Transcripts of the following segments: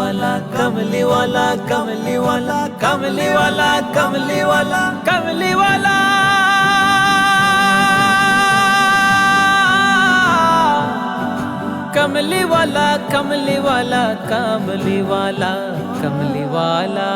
वाला कमली वाला कमली वाला कमली वाला कमली वाला कमली वाला कमली वाला कमली वाला कमली वाला कमली वाला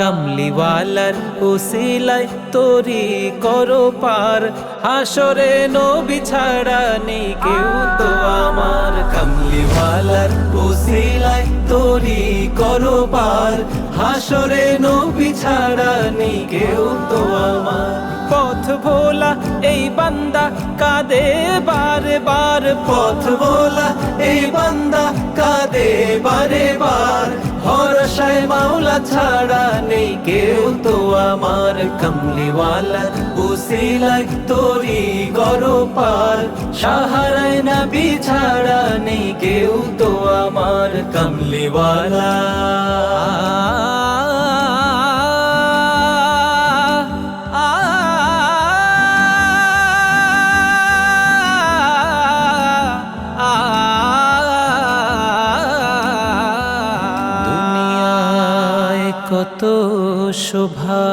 কমলি ওয়ালার উসিলাই তোরি করো পার হাসরে নবী ছাড়া নেই কেউ তো আমার কমলি ওয়ালার উসিলাই তোরি করো পার হাসরে নবী ছাড়া নেই কেউ তো আমার। পথ ভোলা এই বান্দা কাঁদে বারে বার পথ ভোলা এই বান্দা কাঁদে বারে বার ভরসায় মাওলা ছাড়া নেই কেউ তো আমার। কমলিওয়ালা উসিলাই তোরি গরো পার সাহারায় নবী ছাড়া নেই কেউ তো আমার কমলিওয়ালা। কত শোভা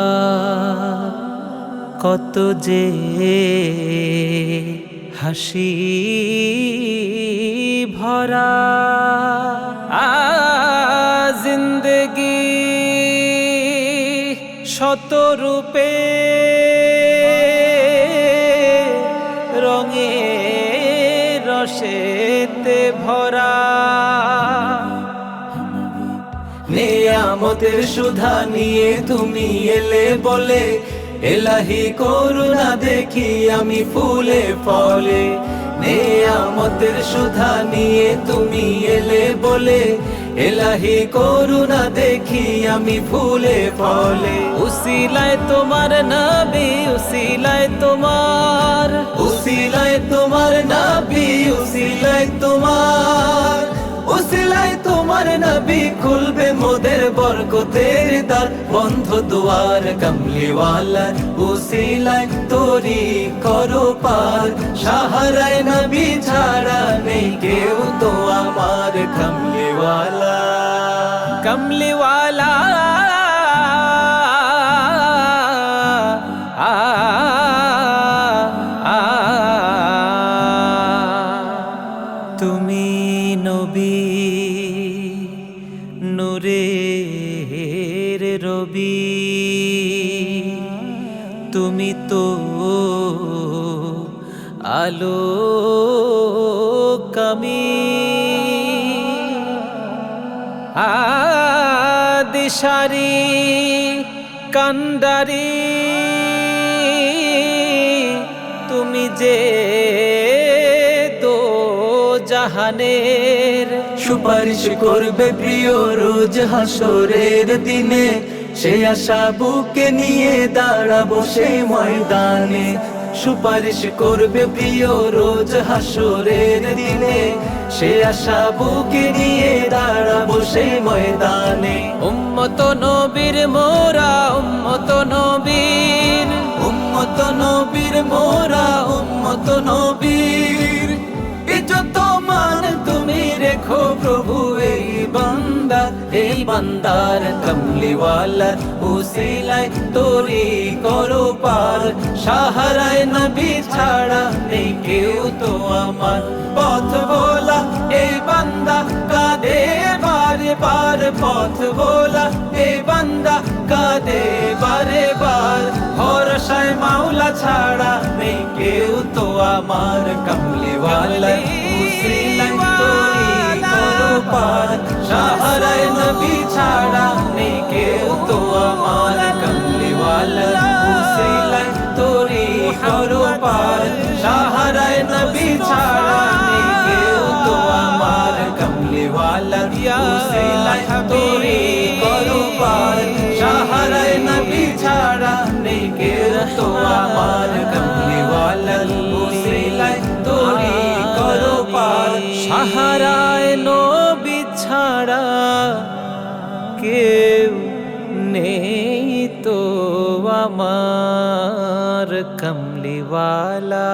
কত যে হাসি। ভরা জিন্দগি শত রূপে রঙে রসেতে ভরা। নেয়ামতের সুধা নিয়ে তুমি এলে বলে, এলাহি করুণা দেখি আমি ফুলে ফলে। নেয়ামতের সুধা নিয়ে তুমি এলে বলে এলাহি করুণা দেখি আমি ফুলে ফলে। উসিলায় তোমার নাবি উসিলায় তোমার। উসিলায় তোমার নাবি উসিলায় তোমার। উসিলায় তোমার নবী খুলবে মোদের বরকতের দ্বার। বন্ধ দুয়ার কমলিওয়ালা উসিলায় তোরি করো পার। সাহারায় নবী ছাড়া নেই কেউ তো আমার কমলিওয়ালা। কমলিওয়ালা নবী নূরের রবি। তুমি তো আলো কমি আদিশারি কান্ডারি তুমি যে জাহানের সুপারিশ করবে প্রিয় রোজ হাসরের দিনে। সে আশা বুকে নিয়ে দাঁড়াবো সেই ময়দানে। সুপারিশ করবে প্রিয় রোজ হাসরের দিনে। সে আশা বুকে নিয়ে দাঁড়াবো সেই ময়দানে। উম্মত নবীর মোরা উম্মত নবীর। উম্মত নবীর মোরা উম্মত নবীর। বান্দার কমলিওয়ালা উসিলায় তোরি করো পার। সাহারায় নবী ছাড়া নেই কেউ তো আমার। পথ ভোলা এই বান্দা কাঁদে বারে বার। পথ ভোলা এই বান্দা কাঁদে বারে বার। ভরসায় মাওলা ছাড়া নেই কেউ তো আমার। কমলিওয়ালা উসিলায় করো সাহারায় নবী ছাড়া নেই কেউ তো আমার কমলিওয়ালা। উসিলায় তোরি করো পার সাহারায় নবী ছাড়া নেই কেউ তো আমার কমলিওয়ালা। উসিলায় তোরি করো পার সাহারায় নবী ছাড়া নেই কেউ তো আমার কমলিওয়ালা। উসিলায় তোরি করো পার সাহারায় নেই তো আমার কমলিওয়ালা